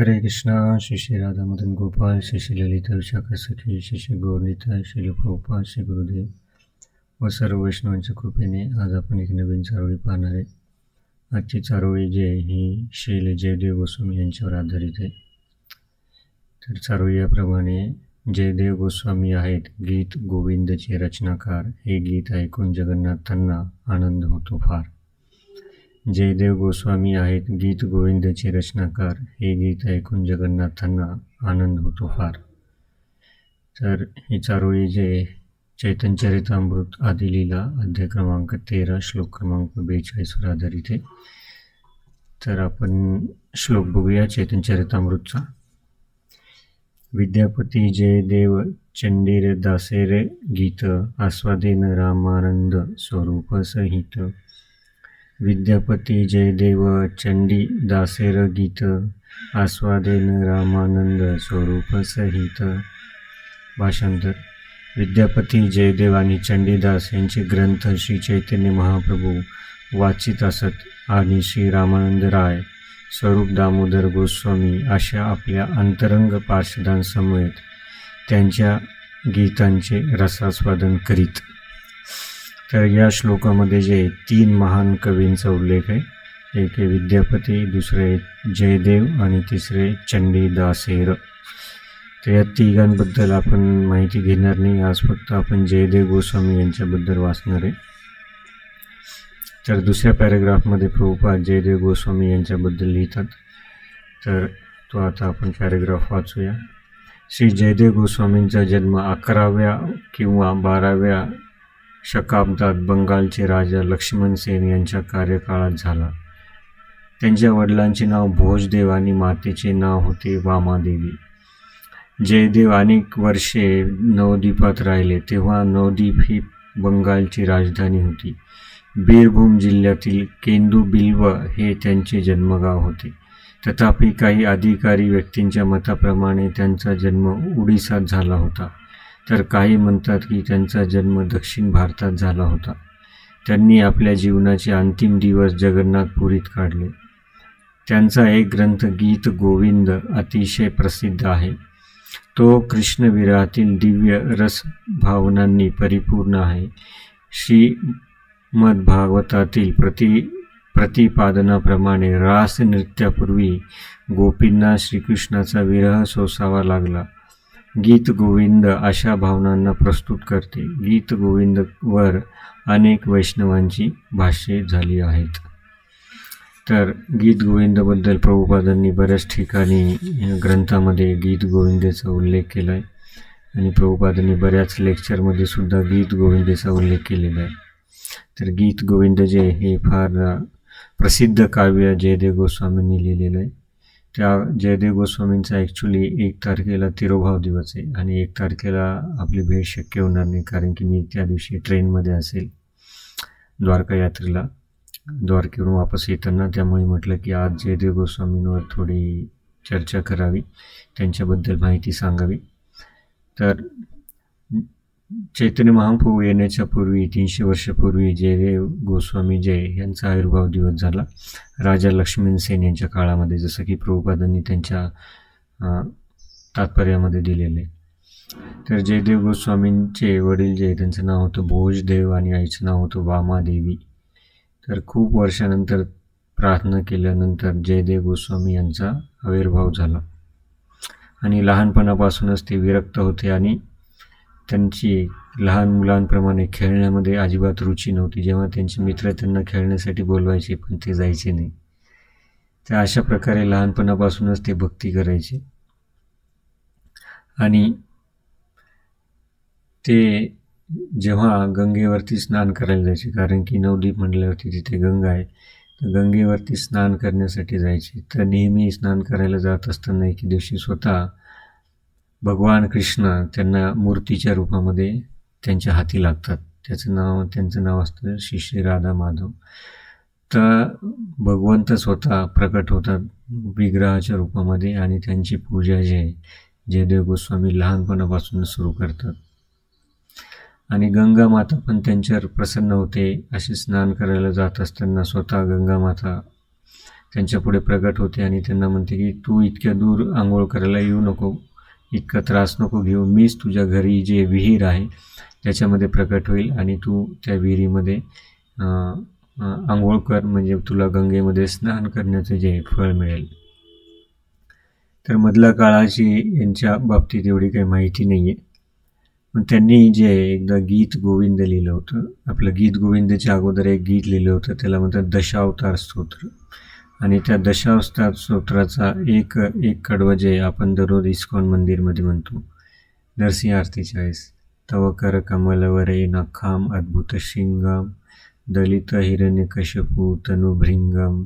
हरे कृष्णा श्री श्री राधा मदन गोपाल श्री श्री ललिता विशाखा सखी श्री श्री गौरनीता श्री प्रभुपाल श्री गुरुदेव व सर्व वैष्णवांच्या कृपेने आज आपण एक नवीन चारोळी पाहणार आहे. आजची चारोळी जय ही श्री जयदेव गोस्वामी यांच्यावर आधारित आहे. तर चारोळी याप्रमाणे जयदेव गोस्वामी आहेत गीत गोविंदचे रचनाकार. हे गीत ऐकून जगन्नाथांना आनंद होतो फार. जयदेव गोस्वामी आहेत. गीत गोविंदचे रचनाकार. हे गीत ऐकून जगन्नाथांना आनंद होतो फार. तर ही चारोळी जे चैतन्यचरितामृत आदिलीला अध्याय क्रमांक तेरा श्लोक क्रमांक बेचाळीसवर आधारित आहे. तर आपण श्लोक बघूया चैतनचरितामृतचा विद्यापती जयदेव चंडीर दासेर गीत आस्वादेन रामानंद स्वरूप संहित विद्यापती जयदेव चंडी दासेर गीत आस्वादेन रामानंद स्वरूप सहित. भाषांतर. विद्यापती जयदेव आणि चंडीदास यांचे ग्रंथ श्री चैतन्य महाप्रभू वाचित असत आणि श्री रामानंद राय स्वरूप दामोदर गोस्वामी अशा आपल्या अंतरंग पार्षदांसमवेत त्यांच्या गीतांचे रसास्वादन करीत. तर या श्लोकामध्ये जे तीन महान कवींचा उल्लेख आहे एक आहे विद्यापती दुसरे जयदेव आणि तिसरे चंडीदासेर. तर या तिघांबद्दल आपण माहिती घेणार नाही आज फक्त आपण जयदेव गोस्वामी यांच्याबद्दल वाचणार आहे. तर दुसऱ्या पॅरेग्राफमध्ये प्रभुपाद जयदेव गोस्वामी यांच्याबद्दल लिहितात. तर तो आता आपण पॅरेग्राफ वाचूया. श्री जयदेव गोस्वामींचा जन्म अकराव्या किंवा बाराव्या शकाब्दात बंगालचे राजा लक्ष्मण सेन यांच्या कार्यकाळात झाला. त्यांच्या वडिलांचे नाव भोजदेव आणि मातेचे नाव होते वामादेवी. जयदेव अनेक वर्षे नवद्वीपात राहिले तेव्हा नवद्वीप ही बंगालची राजधानी होती. बीरभूम जिल्ह्यातील केंदू बिल्व हे त्यांचे जन्मगाव होते. तथापि काही अधिकारी व्यक्तींच्या मताप्रमाणे त्यांचा जन्म उडीसात झाला होता. तर काही म्हणतात की त्यांचा जन्म दक्षिण भारतात झाला होता. त्यांनी आपल्या जीवनाचे अंतिम दिवस जगन्नाथपुरीत काढले. त्यांचा एक ग्रंथ गीत गोविंद अतिशय प्रसिद्ध आहे. तो कृष्णविरातील दिव्य रस भावनांनी परिपूर्ण आहे. श्रीमद्भागवतातील प्रति प्रतिपादनाप्रमाणे रास नृत्यापूर्वी गोपींना श्रीकृष्णाचा विरह सोसावा लागला. गीत गोविंद अशा भावनांना प्रस्तुत करते. गीत गोविंदवर अनेक वैष्णवांची भाष्ये झाली आहेत. तर गीत गोविंदबद्दल प्रभुपादांनी बऱ्याच ठिकाणी ग्रंथामध्ये गीत गोविंदेचा उल्लेख केला आहे आणि प्रभुपादांनी बऱ्याच लेक्चरमध्ये सुद्धा गीत गोविंदेचा उल्लेख केलेला आहे. तर गीत गोविंद जे हे फार प्रसिद्ध काव्य जयदेव गोस्वामींनी लिहिलेलं आहे. त्या जयदेव गोस्वामींचा ॲक्च्युली एक तारखेला तिरोभाव दिवस आहे. आणि एक तारखेला आपली भेट शक्य होणार नाही कारण की मी त्या दिवशी ट्रेनमध्ये असेल द्वारका यात्रेला. द्वारकेवरून वापस येताना त्यामुळे म्हटलं की आज जयदेव गोस्वामींवर थोडी चर्चा करावी त्यांच्याबद्दल माहिती सांगावी. तर चैतन्य महाप्रभू येण्याच्या पूर्वी तीनशे वर्षापूर्वी जयदेव गोस्वामी जय यांचा आयुर्भाव दिवस झाला. राजा लक्ष्मीन सेन यांच्या काळामध्ये जसं की प्रभुपादांनी त्यांच्या तात्पर्यामध्ये दिलेले. तर जयदेव गोस्वामींचे वडील जे त्यांचं नाव होतं भोजदेव आणि आईचं नाव होतं वामादेवी. तर खूप वर्षानंतर प्रार्थना केल्यानंतर जयदेव गोस्वामी यांचा आविर्भाव झाला. आणि लहानपणापासूनच ते विरक्त होते आणि त्यांची लहान मुलांप्रमाणे खेळण्यामध्ये अजिबात रुची नव्हती. जेव्हा त्यांचे मित्र त्यांना खेळण्यासाठी बोलवायचे पण ते जायचे नाही. तर अशा प्रकारे लहानपणापासूनच ते भक्ती करायचे. आणि ते जेव्हा गंगेवरती स्नान करायला जायचे कारण की नवदीप म्हटल्यावरती तिथे गंगा आहे तर गंगेवरती स्नान करण्यासाठी जायचे. तर नेहमी स्नान करायला जात असताना एके दिवशी स्वतः भगवान कृष्ण त्यांना मूर्तीच्या रूपामध्ये त्यांच्या हाती लागतात. त्याचं नाव त्यांचं नाव असतं श्री श्री राधा माधव. तर भगवंत स्वतः प्रकट होतात विग्रहाच्या रूपामध्ये आणि त्यांची पूजा जी आहे जयदेव गोस्वामी लहानपणापासून सुरू करतात. आणि गंगा माता पण त्यांच्यावर प्रसन्न होते असे स्नान करायला जात असताना स्वतः गंगा माता त्यांच्यापुढे प्रकट होते आणि त्यांना म्हणते की तू इतक्या दूर आंघोळ करायला येऊ नको इतका त्रास नको घेऊ मीच तुझ्या घरी जे विहीर आहे त्याच्यामध्ये प्रकट होईल आणि तू त्या विहिरीमध्ये आंघोळ कर म्हणजे तुला गंगेमध्ये स्नान करण्याचं जे फळ मिळेल. तर मधल्या काळाची यांच्या बाबतीत एवढी काही माहिती नाही आहे पण त्यांनी जे एकदा गीत गोविंद लिहिलं होतं आपलं गीत गोविंदच्या अगोदर एक गीत लिहिलं होतं त्याला म्हणतात दशावतार स्तोत्र. आणि त्या दशावतार स्तोत्राचा एक एक कडवं जे आपण दररोज इस्कॉन मंदिरमध्ये म्हणतो नरसिंह आरतीच्या वेळेस तव कर कमलवरे नखाम अद्भुत शिंगम दलित हिरण्यकशपू तनुभृंगम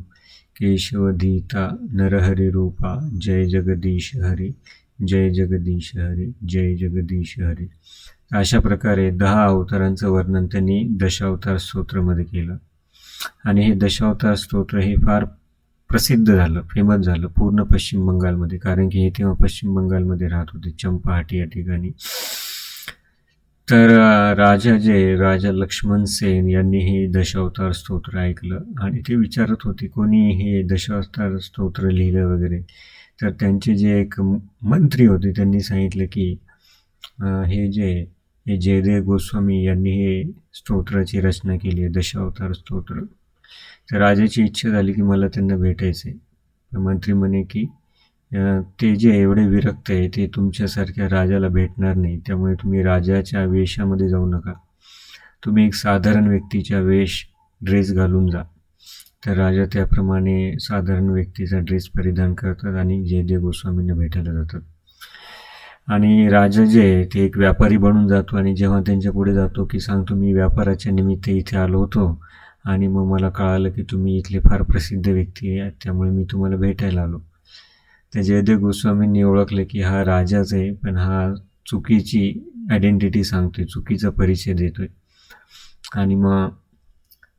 केशवधीता नरहरी रूपा जय जगदीश हरी जय जगदीश हरी जय जगदीश हरी. अशा प्रकारे दहा अवतारांचं वर्णन त्यांनी दशावतार स्तोत्रामध्ये केलं. आणि हे दशावतार स्तोत्र हे फार प्रसिद्ध झालं फेमस झालं पूर्ण पश्चिम बंगालमध्ये. कारण की हे तेव्हा पश्चिम बंगालमध्ये राहत होते चंपाहाटी या ठिकाणी. तर राजा जे राजा लक्ष्मण सेन यांनी हे दशावतार स्तोत्र ऐकलं आणि ते विचारत होते कोणी हे दशावतार स्तोत्र लिहिलं वगैरे? तर त्यांचे जे एक मंत्री होते त्यांनी सांगितलं की हे जे हे जयदेव गोस्वामी यांनी हे स्तोत्राची रचना केली आहे दशावतार स्तोत्र. तर राजाची इच्छा झाली की मला त्यांना भेटायचं आहे मंत्री म्हणे की ते जे एवढे विरक्त आहे ते तुमच्यासारख्या राजाला भेटणार नाही. त्यामुळे तुम्ही राजाच्या वेशामध्ये जाऊ नका. तुम्ही एक साधारण व्यक्तीच्या वेश ड्रेस घालून जा. तर राजा त्याप्रमाणे साधारण व्यक्तीचा ड्रेस परिधान करतात आणि जयदेव गोस्वामींना भेटायला जातात. आणि राजा जे आहे ते एक व्यापारी बनून जातो आणि जेव्हा त्यांच्या पुढे जातो की सांगतो मी व्यापाराच्या निमित्त इथे आलो होतो. आणि मग मला कळालं की तुम्ही इथले फार प्रसिद्ध व्यक्ती आहे त्यामुळे मी तुम्हाला भेटायला आलो. तर जयदेव गोस्वामींनी ओळखलं की हा राजाच आहे पण हा चुकीची आयडेंटिटी सांगतोय चुकीचा परिचय देतोय. आणि मग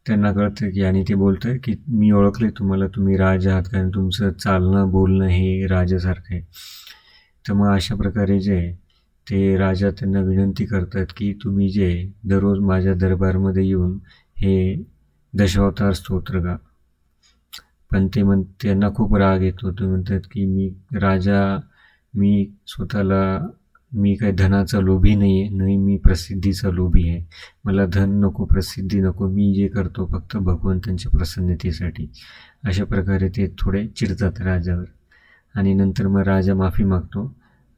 त्यांना कळतं की आणि ते बोलतं की मी ओळखले तुम्हाला तुम्ही राजा आहात कारण तुमचं चालणं बोलणं हे राजासारखं आहे. तर मग अशा प्रकारे जे आहे, ते राजा त्यांना विनंती करतात की तुम्ही जे दररोज माझ्या दरबारमध्ये येऊन हे दशावतार स्तोत्र गा. पण ते म्हण त्यांना खूप राग येतो ते म्हणतात की मी राजा मी स्वतःला मी काही धनाचा लोभी नाही आहे नाही मी प्रसिद्धीचा लोभी आहे. मला धन नको प्रसिद्धी नको मी जे करतो फक्त भगवंतांच्या प्रसन्नतेसाठी. अशा प्रकारे ते थोडे चिडतात राजावर. आणि नंतर मग राजा माफी मागतो.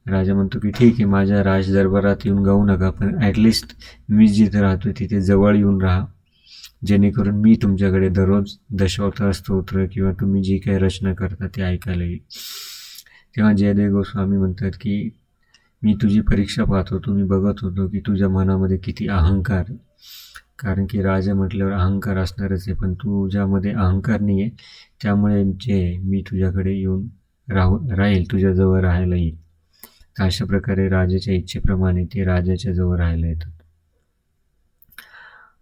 राजा म्हणतो की ठीक आहे माझ्या राज दरबारात येऊन गाऊ नका पण ॲटलिस्ट मी जिथे राहतो तिथे जवळ येऊन राहा. जेणेकरून मी तुमच्याकडे दररोज दशावतार स्तोत्र किंवा तुम्ही जी काही रचना करता ते ऐकायला येईल. तेव्हा जयदेव गोस्वामी म्हणतात की मी तुझी परीक्षा पाहतो तुम्ही मी बघत होतो की तुझ्या मनामध्ये किती अहंकार कारण की राजा म्हटल्यावर अहंकार असणारच आहे पण तुझ्यामध्ये अहंकार नाही आहे. त्यामुळे जे मी तुझ्याकडे येऊन राहू राहील तुझ्याजवळ राहायला येईल. तर अशा प्रकारे राजाच्या इच्छेप्रमाणे ते राजाच्या जवळ राहायला येतात.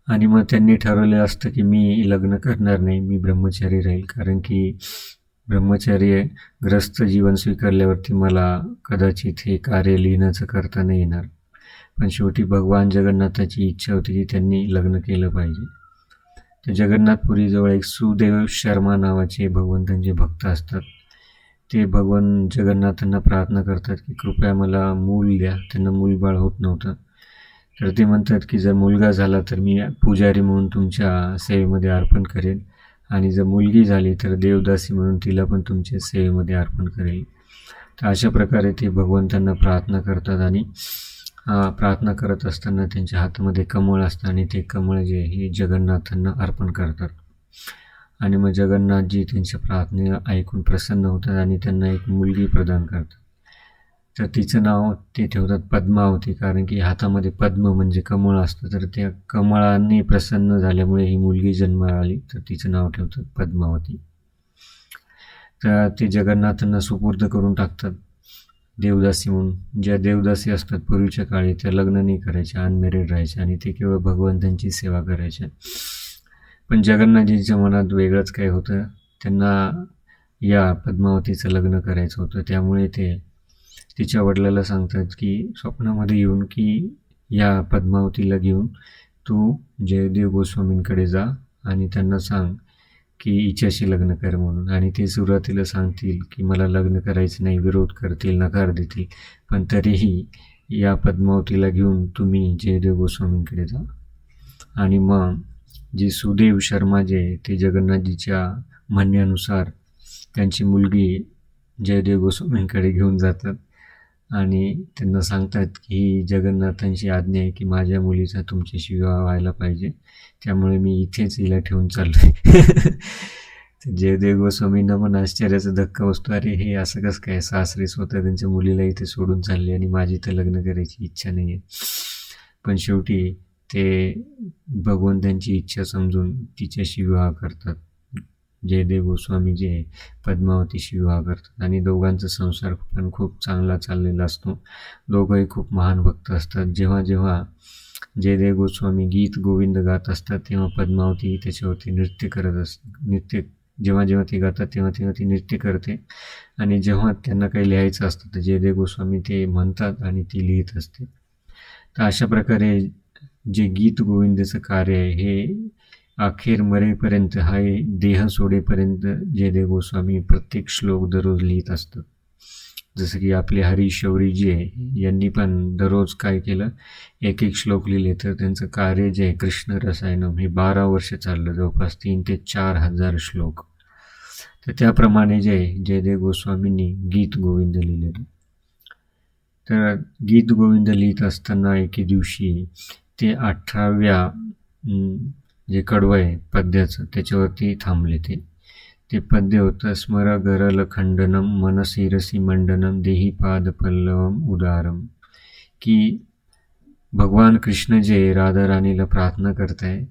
आणि मग त्यांनी ठरवलं असतं की मी लग्न करणार नाही मी ब्रह्मचारी राहील. कारण की ब्रह्मचार्य ग्रस्त जीवन स्वीकारल्यावरती मला कदाचित हे कार्य लिहिण्याचं करता नाही येणार. पण शेवटी भगवान जगन्नाथाची इच्छा होती की त्यांनी लग्न केलं पाहिजे. तर जगन्नाथपुरीजवळ एक सुदेव शर्मा नावाचे भगवंतांचे भक्त असतात. ते भगवान जगन्नाथांना प्रार्थना करतात की कृपया मला मूल द्या त्यांना मूलबाळ होत नव्हतं. तर ते म्हणतात की जर मुलगा झाला तर मी पुजारी म्हणून तुमच्या सेवेमध्ये अर्पण करेन. आणि जर मुलगी झाली तर देवदासी म्हणून तिला पण तुमच्या सेवेमध्ये अर्पण करेल. तर अशा प्रकारे ते भगवंतांना प्रार्थना करतात आणि प्रार्थना करत असताना त्यांच्या हातामध्ये कमळ असतं आणि ते कमळ जे हे जगन्नाथांना अर्पण करतात. आणि मग जगन्नाथजी त्यांच्या प्रार्थने ऐकून प्रसन्न होतात आणि त्यांना एक मुलगी प्रदान करतात. तर तिचं नाव ते ठेवतात पद्मावती कारण की हातामध्ये पद्म म्हणजे कमळ असतं. तर त्या कमळांनी प्रसन्न झाल्यामुळे ही मुलगी जन्माला आली. तर तिचं नाव ठेवतात पद्मावती. तर ते जगन्नाथांना सुपूर्द करून टाकतात देवदासी म्हणून. ज्या देवदासी असतात पूर्वीच्या काळी त्या लग्न नाही करायच्या अनमॅरिड राहायच्या आणि ते केवळ भगवंतांची सेवा करायच्या. पण जगन्नाथजींच्या मनात वेगळंच काय होतं. त्यांना या पद्मावतीचं लग्न करायचं होतं. त्यामुळे ते तिच्या वडिलाला सांगतात की स्वप्नामध्ये येऊन की या पद्मावतीला घेऊन तू जयदेव गोस्वामींकडे जा आणि त्यांना सांग की हिच्याशी लग्न कर म्हणून. आणि ते सुरुवातीला सांगतील की मला लग्न करायचं नाही विरोध करतील नकार देतील. पण तरीही या पद्मावतीला घेऊन तुम्ही जयदेव गोस्वामींकडे जा. आणि मग जे सुदेव शर्मा जे ते जगन्नाथजीच्या म्हणण्यानुसार त्यांची मुलगी जयदेव गोस्वामींकडे घेऊन जातात. आणि त्यांना सांगतात की ही जगन्नाथांची आज्ञा आहे की माझ्या मुलीचा तुमच्याशी विवाह व्हायला पाहिजे. त्यामुळे मी इथेच हिला ठेवून चाललो आहे जयदेव गोस्वामींना पण आश्चर्याचा धक्का बसतो. अरे हे असं कसं काय? सासरे स्वतः त्यांच्या मुलीला इथे सोडून चालले आणि माझी इथं लग्न करायची इच्छा नाही आहे पण शेवटी ते भगवंतांची इच्छा समजून तिच्याशी विवाह करतात. जयदेव गोस्वामी जे आहे, पद्मावतीशी विवाह करतात आणि दोघांचा संसार पण खूप चांगला चाललेला असतो. दोघंही खूप महान भक्त असतात. जेव्हा जेव्हा जयदेव गोस्वामी गीत गोविंद गात असतात तेव्हा पद्मावती त्याच्यावरती नृत्य करत असते नृत्य जेव्हा जेव्हा ती गातात तेव्हा तेव्हा ती नृत्य करते. आणि जेव्हा त्यांना काही लिहायचं असतं तर जयदेव गोस्वामी ते म्हणतात आणि ती लिहित असते. तर अशा प्रकारे जे गीत गोविंदाचं कार्य आहे हे अखेर मरेपर्यंत हा देह सोडेपर्यंत जयदेव गोस्वामी प्रत्येक श्लोक दररोज लिहित असतात जसं की आपले हरी शौरीजी आहे यांनी पण दररोज काय केलं? एक एक श्लोक लिहिले तर त्यांचं कार्य जे आहे कृष्ण रसायनम हे बारा वर्ष चाललं जवळपास तीन ते चार हजार श्लोक. तर त्याप्रमाणे जे आहे जयदेव गोस्वामींनी गीत गोविंद लिहिलेलं. तर गीत गोविंद लिहित असताना एके दिवशी ते अठराव्या जे कडवं आहे पद्याचं त्याच्यावरती थांबले ते. ते पद्य होतं स्मर गरल खंडनम मनसिरसी मंडनम देही पाद पल्लवम उदारम. की भगवान कृष्ण जे राधा राणीला प्रार्थना करताय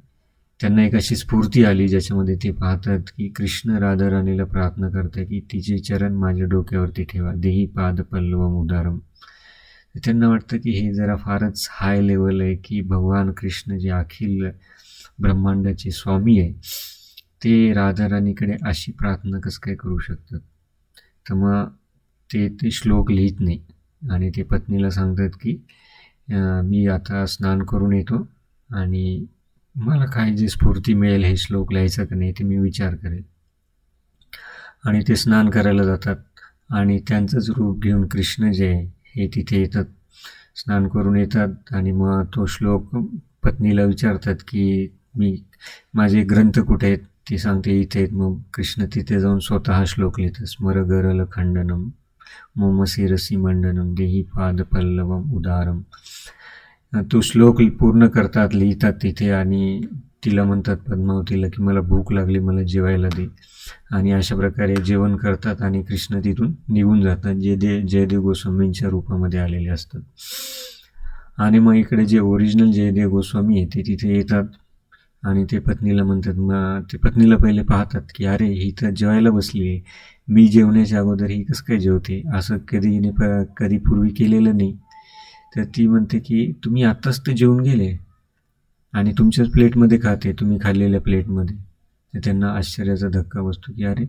त्यांना एक अशी स्फूर्ती आली ज्याच्यामध्ये ते पाहतात की कृष्ण राधा राणीला प्रार्थना करताय की तिचे चरण माझ्या डोक्यावरती ठेवा देही पाद पल्लवम उदारम. त्यांना वाटतं की हे जरा फारच हाय लेवल आहे की भगवान कृष्ण जे अखिल ब्रह्मांडाचे स्वामी आहे. ते राधाराणीकडे अशी प्रार्थना कसं काय करू शकतात? तर मग ते ते श्लोक लिहित नाही. आणि ते पत्नीला सांगतात की मी आता स्नान करून येतो आणि मला काय जे स्फूर्ती मिळेल हे श्लोक लिहायचं का नाही ते मी विचार करेल. आणि ते स्नान करायला जातात आणि त्यांचंच रूप घेऊन कृष्ण जे आहे हे तिथे येतात. स्नान करून येतात आणि मग तो श्लोक पत्नीला विचारतात की मी माझे ग्रंथ कुठे आहेत ते सांगते इथे आहेत. मग कृष्ण तिथे जाऊन स्वतः श्लोक लिहितं. स्मर गरल खंडनम मम शिरसी मंडनम देही पाद पल्लवम उदारम. तो श्लोक पूर्ण करतात लिहितात तिथे आणि तिला म्हणतात पद्मावतीला की मला भूक लागली मला जेवायला दे. आणि अशा प्रकारे जेवण करतात आणि कृष्ण तिथून निघून जातात जे दे जयदेव गोस्वामींच्या रूपामध्ये आलेले असतात. आणि मग इकडे जे ओरिजिनल जयदेव गोस्वामी आहे ते तिथे येतात. आणि ते पत्नीला म्हणतात मग ते पत्नीला पहिले पाहतात की अरे ही तर जेवायला बसली आहे. मी जेवण्याच्या अगोदर ही कसं काय जेवते? असं कधी हिने प कधी पूर्वी केलेलं नाही. तर ती म्हणते की तुम्ही आत्ताच तर जेवून गेले आणि तुमच्याच प्लेटमध्ये खाते तुम्ही खाल्लेल्या प्लेटमध्ये. तर त्यांना आश्चर्याचा धक्का बसतो की अरे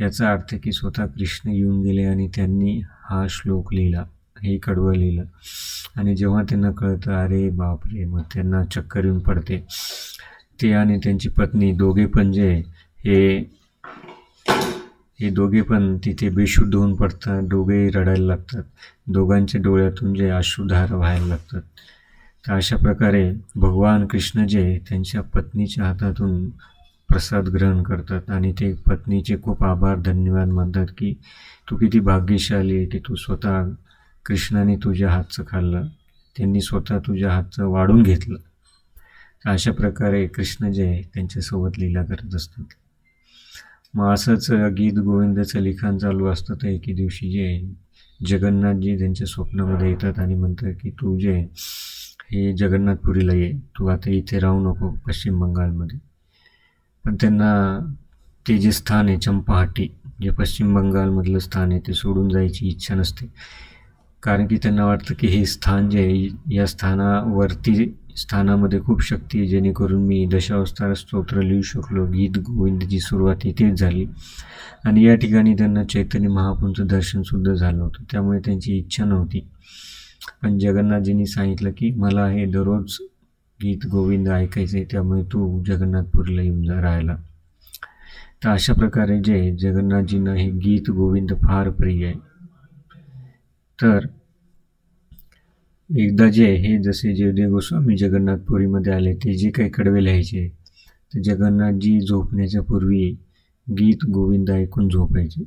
याचा अर्थ की स्वतः कृष्ण येऊन गेले आणि त्यांनी हा श्लोक लिहिला. हे कडवं लिहिलं आणि जेव्हा त्यांना कळतं अरे बापरे मग त्यांना चक्कर येऊन पडते. ते आणि त्यांची पत्नी दोघे पण जे हे हे दोघे पण तिथे बेशुद्ध होऊन पडतात दोघेही रडायला लागतात. दोघांच्या डोळ्यातून जे अश्रुधार व्हायला लागतात. तर अशा प्रकारे भगवान कृष्ण जे त्यांच्या पत्नीच्या हातातून प्रसाद ग्रहण करतात. आणि ते पत्नीचे खूप आभार धन्यवाद मानतात की तू किती भाग्यशाली आहे की तू स्वतः कृष्णाने तुझ्या हातचं खाल्लं त्यांनी स्वतः तुझ्या हातचं वाढून घेतलं. तर अशा प्रकारे कृष्ण जे आहे त्यांच्यासोबत लीला करत असतात. मग असंच गीत गोविंदाचं लिखाण चालू असतं तर एके दिवशी जे आहे जगन्नाथजी त्यांच्या स्वप्नामध्ये येतात आणि म्हणतात की तू जे आहे, हे जगन्नाथपुरीला ये तू आता इथे राहू नको पश्चिम बंगालमध्ये. पण त्यांना ते जे स्थान आहे चंपाहाटी जे पश्चिम बंगालमधलं स्थान आहे ते सोडून जायची इच्छा नसते. कारण की त्यांना वाटतं की हे स्थान जे आहे या स्थानावरती स्थानामध्ये खूप शक्ती आहे जेणेकरून मी दशावस्थार स्तोत्र लिहू शकलो गीत गोविंदची सुरुवात इथेच झाली. आणि या ठिकाणी त्यांना चैतन्य महाप्रभूंचं दर्शनसुद्धा झालं होतं. त्यामुळे त्यांची इच्छा नव्हती. पण जगन्नाथजींनी सांगितलं की मला हे दररोज गीत गोविंद ऐकायचं आहे त्यामुळे तू जगन्नाथपूरला येऊन जा राहायला. तर अशा प्रकारे जे जगन्नाथजींना हे गीत गोविंद फार प्रिय आहे. तर एकदा जे हे जसे जयदेव गोस्वामी जगन्नाथपुरीमध्ये आले ते जे काही कडवे लिहायचे तर जगन्नाथजी झोपण्याच्या पूर्वी गीत गोविंद ऐकून झोपायचे.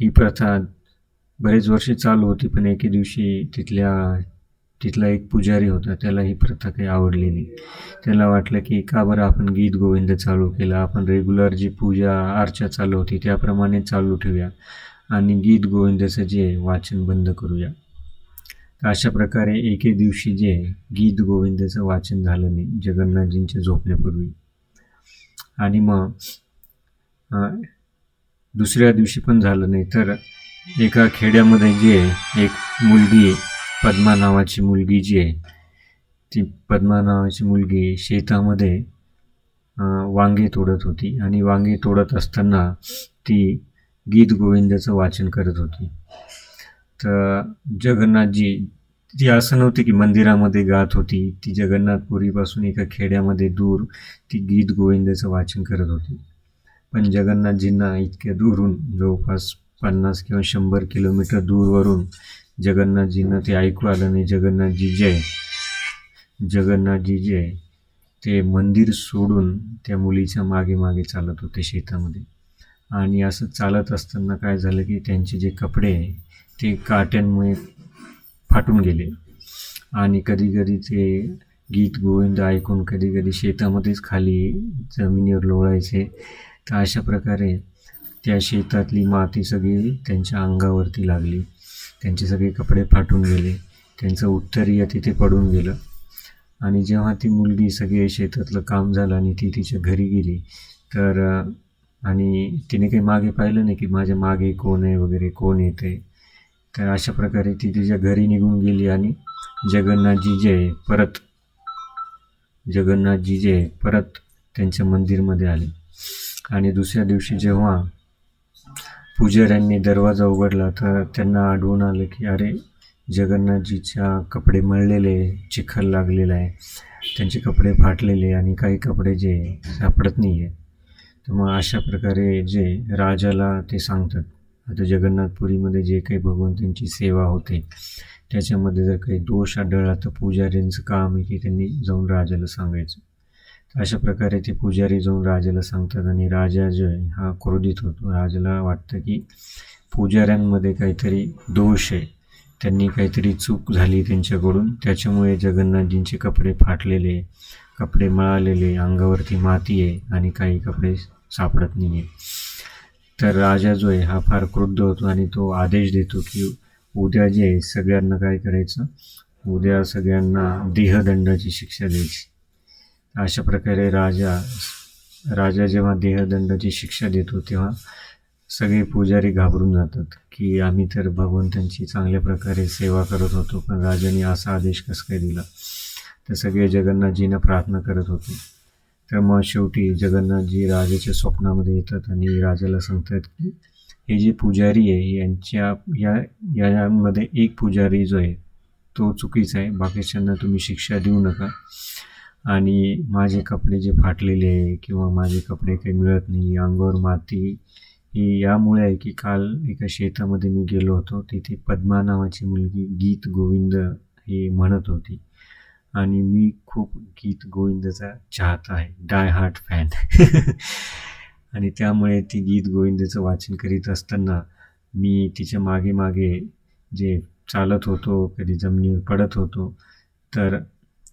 ही प्रथा बरेच वर्षे चालू होती पण एके दिवशी तिथल्या तिथला एक पुजारी होता त्याला ही प्रथा काही आवडली नाही. त्याला वाटलं की का बरं आपण गीत गोविंद चालू केला आपण रेग्युलर जी पूजा अर्चा चालू होती त्याप्रमाणे चालू ठेवूया. आणि गीत गोविंदाचं जे वाचन बंद करूया. तर अशा प्रकारे एके दिवशी जे गीत गोविंदाचं वाचन झालं नाही जगन्नाथजींच्या झोपण्यापूर्वी. आणि मग दुसऱ्या दिवशी पण झालं नाही तर एका खेड्यामध्ये जे एक मुलगी पद्मा नावाची मुलगी जी आहे ती पद्मा नावाची मुलगी शेतामध्ये वांगे तोडत होती. आणि वांगे तोडत असताना ती गीत गोविंदाचं वाचन करत होती. तर जगन्नाथजी ती असं नव्हती की मंदिरामध्ये गात होती ती जगन्नाथपुरीपासून एका खेड्यामध्ये दूर ती गीत गोविंदाचं वाचन करत होती. पण जगन्नाथजींना इतक्या दूरून जवळपास पन्नास किंवा शंभर किलोमीटर दूरवरून जगन्नाथजींना ते ऐकू आलं नाही. जगन्नाथजी जय जगन्नाथजी जे ते मंदिर सोडून त्या मुलीच्या मागे मागे चालत होते शेतामध्ये. आणि असं चालत असताना काय झालं की त्यांचे जे कपडे आहे ते काट्यांमुळे फाटून गेले. आणि कधी कधी ते गीत गोविंद ऐकून कधी कधी शेतामध्येच खाली जमिनीवर लोळायचे. तर अशा प्रकारे त्या शेतातली माती सगळी त्यांच्या अंगावरती लागली. त्यांचे सगळे कपडे फाटून गेले. त्यांचं उत्तरीय तिथे पडून गेलं. आणि जेव्हा ती मुलगी सगळे शेतातलं काम झालं आणि ती तिच्या घरी गेली तर आणि तिने काही मागे पाहिलं नाही की माझ्या मागे कोण आहे वगैरे कोण येते तर अशा प्रकारे ती तिच्या घरी निघून गेली आणि जगन्नाथजी जे परत जगन्नाथजी जे परत त्यांच्या मंदिरमध्ये आले. आणि दुसऱ्या दिवशी जेव्हा पुजाऱ्यांनी दरवाजा उघडला तर त्यांना आढळून आलं की अरे जगन्नाथजीच्या कपडे मळलेले चिखल लागलेला आहे. त्यांचे कपडे फाटलेले आणि काही कपडे जे सापडत नाही आहे तर मग अशा प्रकारे जे राजाला ते सांगतात. आता जगन्नाथपुरीमध्ये जे काही भगवंतांची सेवा होते त्याच्यामध्ये जर काही दोष आढळला तर पुजाऱ्यांचं काम आहे की त्यांनी जाऊन राजाला सांगायचं. तर अशा प्रकारे ते पुजारी जाऊन राजाला सांगतात आणि राजा जो आहे हा क्रोधित होतो. राजाला वाटतं की पुजाऱ्यांमध्ये काहीतरी दोष आहे. त्यांनी काहीतरी चूक झाली त्यांच्याकडून. त्याच्यामुळे जगन्नाथजींचे कपडे फाटलेले कपडे मळालेले अंगावरती माती आहे आणि काही कपडे सापडत नाही आहे तर राजा जो आहे हा फार क्रुद्ध होतो आणि तो आदेश देतो की उद्या जे आहे सगळ्यांना काय करायचं? उद्या सगळ्यांना देहदंडाची शिक्षा द्यायची. अशा प्रकारे राजा राजा जेव्हा देहदंडाची शिक्षा देतो तेव्हा सगळे पुजारी घाबरून जातात की आम्ही तर भगवंतांची चांगल्या प्रकारे सेवा करत होतो पण राजाने असा आदेश कसं काय दिला? तर सगळे जगन्नाथजींना प्रार्थना करत होते. तर मग शेवटी जगन्नाथजी राजाच्या स्वप्नामध्ये येतात आणि राजाला सांगतात की हे जे पुजारी आहे यांच्या या यामध्ये एक पुजारी जो आहे तो चुकीचा आहे. बाकीच्यांना तुम्ही शिक्षा देऊ नका. आणि माझे कपडे जे फाटलेले आहे किंवा माझे कपडे काही मिळत नाही अंगावर माती ही यामुळे आहे की काल एका शेतामध्ये मी गेलो होतो. तिथे पद्मा नावाची मुलगी गीत गोविंद हे म्हणत होती. आणि मी खूप गीत गोविंदचा चाहता आहे. डाय हार्ट फॅन आणि त्यामुळे ती गीत गोविंदचं वाचन करीत असताना मी तिच्यामागे मागे जे चालत होतो कधी जमिनीवर पडत होतो तर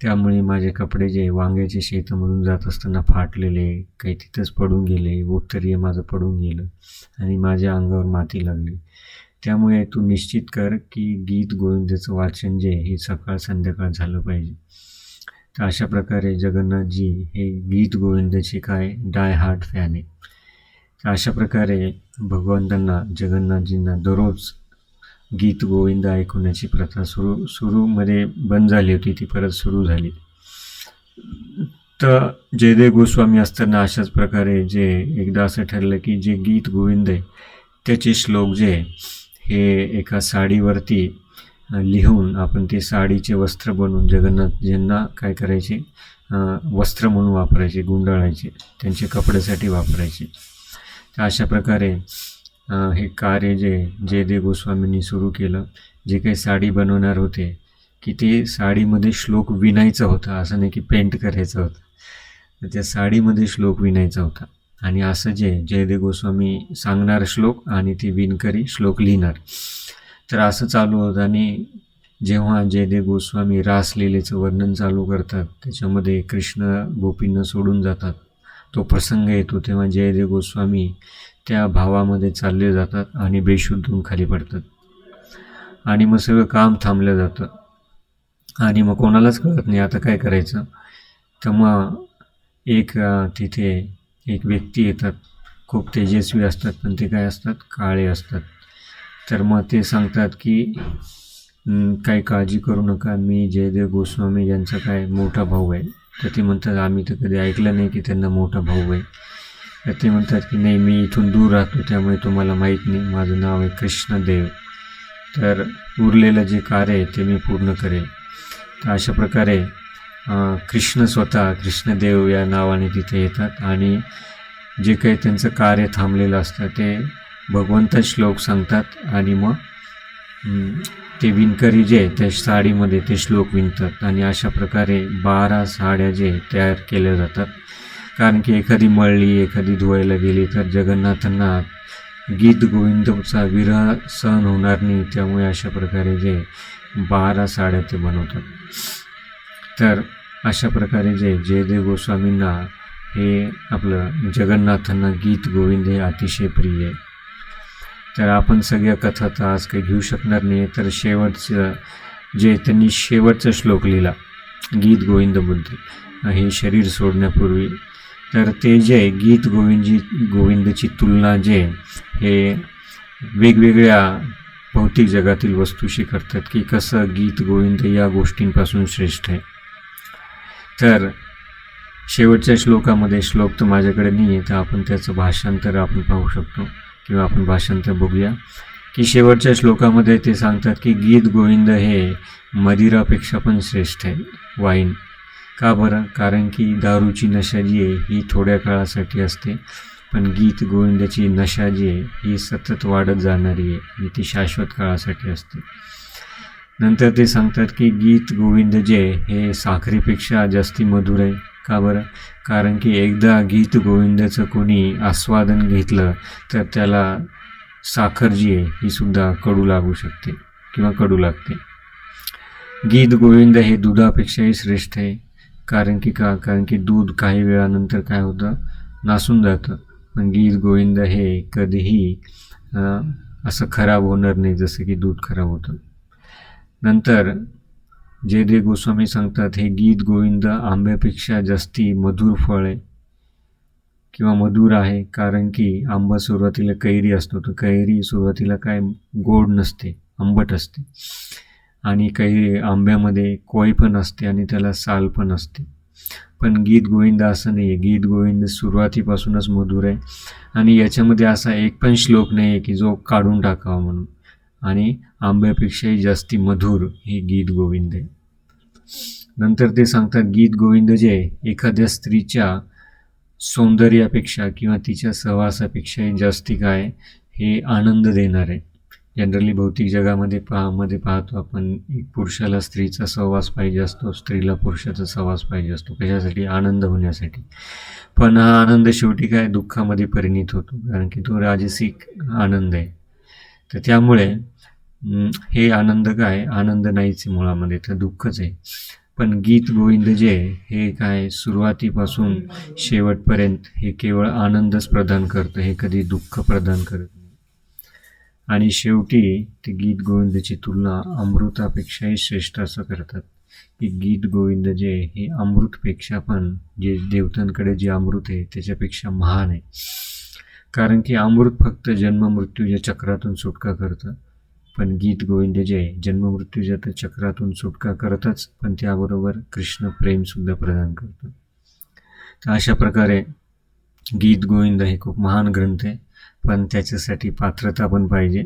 त्यामुळे माझे कपडे जे वांग्याचे शेतामधून जात असताना फाटलेले काही तिथंच पडून गेले उत्तरीय माझं पडून गेलं आणि माझ्या अंगावर माती लागली. त्यामुळे तू निश्चित कर की गीत गोविंदाचं वाचन जे हे सकाळ संध्याकाळ झालं पाहिजे. तर अशा प्रकारे जगन्नाथजी हे गीत गोविंदाचे काय डाय हार्ट फॅन आहे तर अशा प्रकारे भगवंतांना जगन्नाथजींना दररोज गीत गोविंद ऐकवण्याची प्रथा सुरू सुरूमध्ये बंद झाली होती ती परत सुरू झाली. तर जयदेव गोस्वामी असताना अशाच प्रकारे जे एकदा असं ठरलं की जे गीत गोविंद आहे त्याचे श्लोक जे हे एका साडीवरती लिहून आपण ते साडीचे वस्त्र बनवून जगन्नाथ ज्यांना काय करायचे वस्त्र म्हणून वापरायचे गुंडाळायचे त्यांचे कपड्यासाठी वापरायचे. तर अशा प्रकारे हे कार्य जे जयदेव गोस्वामींनी सुरू केलं जे काही साडी बनवणार होते की ते साडीमध्ये श्लोक विणायचा होता असं नाही की पेंट करायचं होतं. तर त्या साडीमध्ये श्लोक विणायचा होता. आणि असं जे जयदेव गोस्वामी सांगणार श्लोक आणि ती विणकरी श्लोक लिहिणार. तर असं चालू होतं आणि जेव्हा जयदेव गोस्वामी रासलीलेचं वर्णन चालू करतात त्याच्यामध्ये कृष्ण गोपींना सोडून जातात. तो प्रसंग येतो तेव्हा जयदेव गोस्वामी त्या भावामध्ये चालले जातात आणि बेशुद्ध होऊन खाली पडतात. आणि मग सगळं काम थांबलं जातं. आणि मग कोणालाच कळत नाही आता काय करायचं. तर मग एक तिथे एक व्यक्ती येतात खूप तेजस्वी असतात पण ते काय असतात? काळे असतात. तर मग ते सांगतात की काही काळजी करू नका मी जयदेव गोस्वामी यांचा काय मोठा भाऊ आहे. तर ते म्हणतात आम्ही तर कधी ऐकलं नाही की त्यांना मोठा भाऊ आहे. तर ते म्हणतात की नाही मी इथून दूर राहतो त्यामुळे तुम्हाला माहीत नाही. माझं नाव आहे कृष्णदेव. तर उरलेलं जे कार्य आहे ते मी पूर्ण करेल. तर अशा प्रकारे कृष्ण स्वतः कृष्णदेव या नावाने तिथे येतात आणि जे काही त्यांचं कार्य थांबलेलं असतं ते भगवंत श्लोक सांगतात आणि मग ते विणकरी जे आहे, त्या साडीमध्ये ते श्लोक विणतात आणि अशा प्रकारे बारा साड्या जे तयार केल्या जातात. कारण की एखादी मळली एखादी धुवायला गेली तर जगन्नाथांना गीत गोविंदचा विरह सहन होणार नाही त्यामुळे अशा प्रकारे जे बारा साड्या ते बनवतात. तर अशा प्रकारे जे जयदेव गोस्वामींना हे आपलं जगन्नाथांना गीत गोविंद हे अतिशय प्रिय आहे. तर आपण सगळ्या कथा तर आज काही घेऊ शकणार नाही तर शेवटचं जे त्यांनी शेवटचा श्लोक लिहिला. गीत गोविंदबद्दल हे शरीर सोडण्यापूर्वी. तर ते जे गीत गोविंदजी गोविंदची तुलना जे हे वेगवेगळ्या भौतिक जगातील वस्तूशी करतात की कसं गीत गोविंद या गोष्टींपासून श्रेष्ठ आहे. तर शेवटच्या श्लोकामध्ये श्लोक तर माझ्याकडे नाही आहे तर आपण त्याचं भाषांतर आपण पाहू शकतो किंवा आपण भाषांतर बघूया. की शेवटच्या श्लोकामध्ये ते सांगतात की गीत गोविंद हे मदिरापेक्षा पण श्रेष्ठ आहे वाईन. का बरं? कारण की दारूची नशा जी आहे ही थोड्या काळासाठी असते पण गीत गोविंदाची नशा जी आहे ही सतत वाढत जाणारी आहे आणि ती शाश्वत काळासाठी असते. नंतर ते सांगतात की गीत गोविंद जे आहे, हे साखरेपेक्षा जास्ती मधुर आहे. का बरं? कारण की एकदा गीत गोविंदाचं कोणी आस्वादन घेतलं तर त्याला साखर जी आहे ही सुद्धा कडू लागू शकते किंवा कडू लागते. गीत गोविंद हे दुधापेक्षाही श्रेष्ठ आहे. कारण की का? कारण की दूध काही वेळानंतर काय होतं? नासून जातं. पण गीत गोविंद हे कधीही असं खराब होणार नाही जसं की दूध खराब होतं. नंतर जे दे गोस्वामी सांगतात हे गीत गोविंद आंब्यापेक्षा जास्ती मधुर फळ आहे किंवा मधुर आहे कारण की आंबा सुरुवातीला कैरी असतो. तर कैरी सुरुवातीला काय गोड नसते आंबट असते. आणि काही आंब्यामध्ये कोय पण असते आणि त्याला साल पण असते. पण गीत गोविंद असं नाही आहे गीत गोविंद सुरुवातीपासूनच मधुर आहे. आणि याच्यामध्ये असा एक पण श्लोक नाही आहे की जो काढून टाकावा म्हणून. आणि आंब्यापेक्षाही जास्ती मधुर हे गीत गोविंद. आहे नंतर ते सांगतात गीत गोविंद जे आहे, एखाद्या स्त्रीच्या सौंदर्यापेक्षा किंवा तिच्या सहवासापेक्षाही जास्ती काय हे आनंद देणार. आहे जनरली भौतिक जगामध्ये पहा मध्ये पाहतो आपण एक पुरुषाला स्त्रीचा सहवास पाहिजे असतो स्त्रीला पुरुषाचा सहवास पाहिजे असतो कशासाठी? आनंद होण्यासाठी. पण हा आनंद शेवटी काय? दुःखामध्ये परिणित होतो कारण की तो राजसिक आनंद आहे. तर त्यामुळे हे आनंद काय? आनंद नाहीच मुळामध्ये तर दुःखच आहे. पण गीत गोविंद जे आहे, हे काय सुरुवातीपासून शेवटपर्यंत हे केवळ आनंदच प्रदान करतं हे कधी दुःख प्रदान करत नाही. आणि शेवटी ते गीत गोविंदची तुलना अमृतापेक्षाही श्रेष्ठ असं करतात. की गीत गोविंद जे आहे, हे अमृतपेक्षा पण जे देवतांकडे जे अमृत आहे त्याच्यापेक्षा महान आहे. कारण की अमृत फक्त जन्म मृत्यूच्या चक्रातून सुटका करतं. पण गीत गोविंद जे आहे, जन्म मृत्यूच्या तर चक्रातून सुटका करतच पण त्याबरोबर कृष्ण प्रेमसुद्धा प्रदान करतो. तर अशा प्रकारे गीत गोविंद हे खूप महान ग्रंथ आहे पण त्याच्यासाठी पात्रता पण पाहिजे.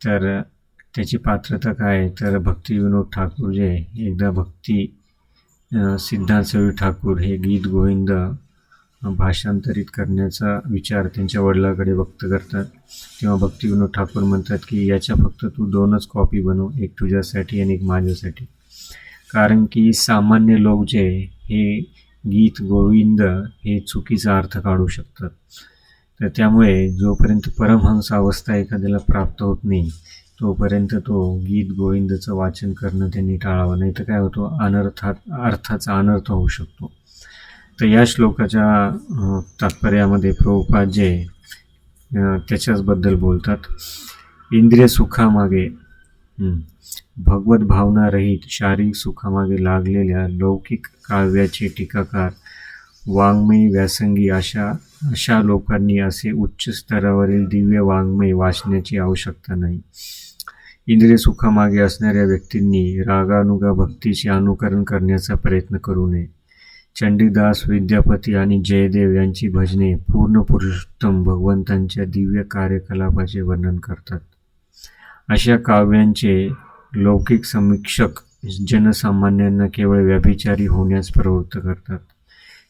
तर त्याची पात्रता काय आहे? तर भक्ती विनोद ठाकूर जे आहे, एकदा भक्ती सिद्धार्थ सवी ठाकूर हे गीत गोविंद भाषांतरित करण्याचा विचार त्यांच्या वडिलाकडे व्यक्त करतात. तेव्हा भक्तिविनोद ठाकूर म्हणतात की याच्या फक्त तू दोनच कॉपी बनव एक तुझ्यासाठी आणि एक माझ्यासाठी. कारण की सामान्य लोक जे हे गीत गोविंद हे चुकीचा अर्थ काढू शकतात. तर त्यामुळे जोपर्यंत परमहंस अवस्था एखाद्याला प्राप्त होत नाही तोपर्यंत तो गीत गोविंदचं वाचन करणं त्यांनी टाळावं. नाही तर काय होतो? अनर्थात अर्थाचा अनर्थ होऊ शकतो. तर या श्लोकाच्या तात्पर्यामध्ये प्रभुपाद जे त्याच्याचबद्दल बोलतात. इंद्रिय सुखामागे भगवत भावना रहित शारीरिक सुखामागे लागलेल्या लौकिक काव्याचे टीकाकार वाङ्मयी व्यासंगी अशा अशा लोकांनी असे उच्च स्तरावरील दिव्य वाङ्मय वाचण्याची आवश्यकता नाही. इंद्रिय सुखामागे असणाऱ्या व्यक्तींनी रागानुगा भक्तीचे अनुकरण करण्याचा प्रयत्न करू नये. चंडीदास विद्यापती आणि जयदेव यांची भजने पूर्ण पुरुषोत्तम भगवंतांच्या दिव्य कार्यकलापाचे वर्णन करतात. अशा काव्यांचे लौकिक समीक्षक जनसामान्यांना केवळ व्यभिचारी होण्यास प्रवृत्त करतात.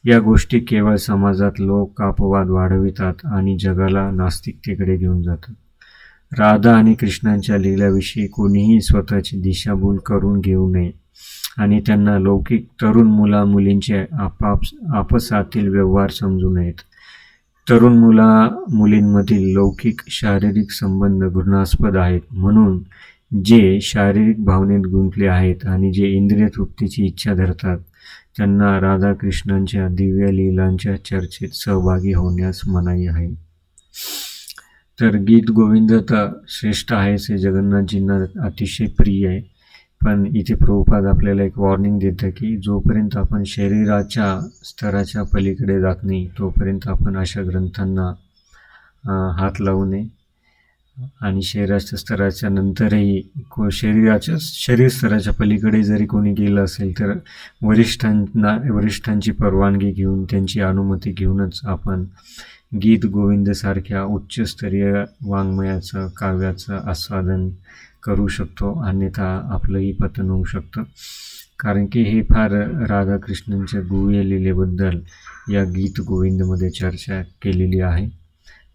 या गोष्टी केवळ समाजात लोक अपवाद वाढवितात आणि जगाला नास्तिकतेकडे घेऊन जातात. राधा आणि कृष्णांच्या लीलाविषयी कोणीही स्वतःची दिशाभूल करून घेऊ नये. आणि त्यांना लौकिक तरुण मुला मुलींचे आपाप आपसातील व्यवहार समजू नयेत. तरुण मुला मुलींमधील लौकिक शारीरिक संबंध घृणास्पद आहेत. म्हणून जे शारीरिक भावनेत गुंतले आहेत आणि जे इंद्रिय तृप्तीची इच्छा धरतात त्यांना राधाकृष्णांच्या दिव्य लीलांच्या चर्चेत सहभागी होण्यास मनाई आहे. तर गीत गोविंद तर श्रेष्ठ आहे से जगन्नाथजींना अतिशय प्रिय आहे. पण इथे प्रभुपाद आपल्याला एक वॉर्निंग देतं की जोपर्यंत आपण शरीराच्या स्तराच्या पलीकडे जात नाही तोपर्यंत आपण अशा ग्रंथांना हात लावू नये. आणि शरीराच्या स्तराच्या नंतरही को शरीराच्या शरीर स्तराच्या पलीकडे जरी कोणी गेलं असेल तर वरिष्ठांना वरिष्ठांची परवानगी घेऊन त्यांची अनुमती घेऊनच आपण गीत गोविंदसारख्या उच्चस्तरीय वाङ्मयाचं काव्याचं आस्वादन करू शकतो अन्यथा आपलंही पतन होऊ शकतं. कारण की हे फार राधाकृष्णांच्या गुह्य लिलेबद्दल या गीत गोविंदमध्ये चर्चा केलेली आहे.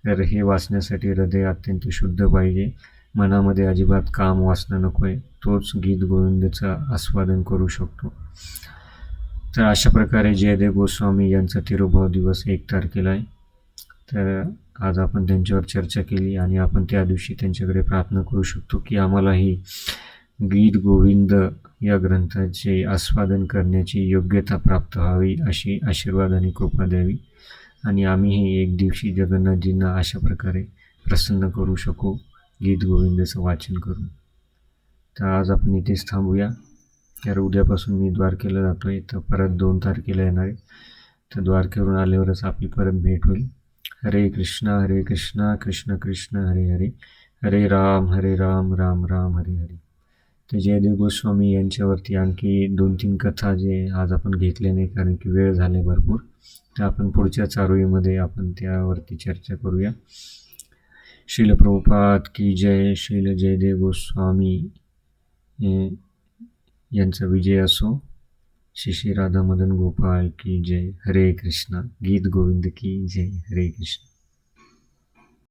तर हे वाचण्यासाठी हृदय अत्यंत शुद्ध पाहिजे. मनामध्ये अजिबात काम वाचणं नको आहे तोच गीत गोविंदचा आस्वादन करू शकतो. तर अशा प्रकारे जयदेव गोस्वामी यांचा तिरुभाव दिवस एक तारखेला आहे. तर आज आपण त्यांच्यावर चर्चा केली आणि आपण त्या दिवशी त्यांच्याकडे प्रार्थना करू शकतो की आम्हालाही गीत गोविंद या ग्रंथाचे आस्वादन करण्याची योग्यता प्राप्त व्हावी अशी आशीर्वाद आणि कृपा द्यावी. आणि आम्हीही एक दिवशी जगन्नाथजींना अशा प्रकारे प्रसन्न करू शकू गीत गोविंदाचं वाचन करून. तर आज आपण इथेच थांबूया. तर उद्यापासून मी द्वारकेला जातो आहे तर परत दोन तारखेला येणार आहे. तर द्वारकेवरून आल्यावरच आपली परत भेट होईल. हरे कृष्णा हरे कृष्णा कृष्ण कृष्ण हरे हरे. हरे राम हरे राम राम राम हरे हरे. तर जयदेव गोस्वामी यांच्यावरती आणखी दोन तीन कथा जे आज आपण घेतले नाही कारण की वेळ झाले भरपूर. तर आपण पुढच्या चारोळीमध्ये आपण त्यावरती चर्चा करूया. श्रील की जय श्रील जयदेव गोस्वामी यांचा विजय असो. श्री राधा मदन गोपाल की जय. हरे कृष्णा. गीत गोविंद की जय. हरे कृष्ण.